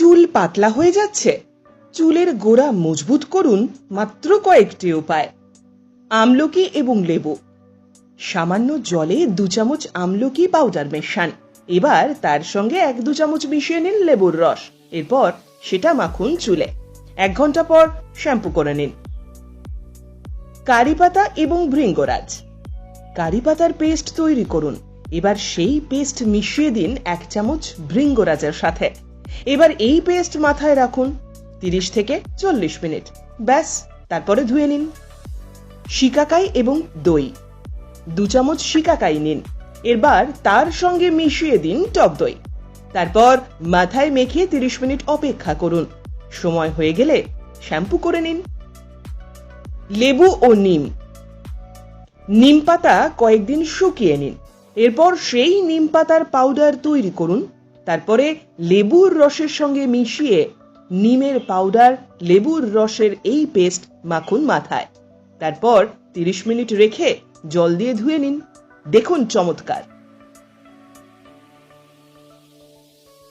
চুল পাতলা হয়ে যাচ্ছে। চুলের গোড়া মজবুত করুন মাত্র কয়েকটি উপায়। আমলকি এবং লেবু। সামান্য জলে দু চামচ আমলকি পাউডার মেশান। এবার তার সঙ্গে এক দু চামচ মিশিয়ে নিন লেবুর রস। এরপর সেটা মাখুন চুলে। এক ঘণ্টা পর শ্যাম্পু করে নিন। কারি পাতা এবং ভৃঙ্গরাজ। কারি পাতার পেস্ট তৈরি করুন। এবার সেই পেস্ট মিশিয়ে দিন এক চামচ ভৃঙ্গরাজের সাথে। এবার এই পেস্ট মাথায় রাখুন তিরিশ থেকে চল্লিশ মিনিট। ব্যাস, তারপরে ধুয়ে নিন। শিকাকাই এবং দই। দু চামচ শিকাকাই নিন। এবার তার সঙ্গে মিশিয়ে দিন টক দই। তারপর মাথায় মেখে তিরিশ মিনিট অপেক্ষা করুন। সময় হয়ে গেলে শ্যাম্পু করে নিন। লেবু ও নিম। নিম পাতা কয়েকদিন শুকিয়ে নিন। এরপর সেই নিম পাতার পাউডার তৈরি করুন। তারপরে লেবুর রসের সঙ্গে মিশিয়ে নিমের পাউডার, লেবুর রসের এই পেস্ট মাখুন মাথায়। তারপর তিরিশ মিনিট রেখে জল দিয়ে ধুয়ে নিন। দেখুন চমৎকার।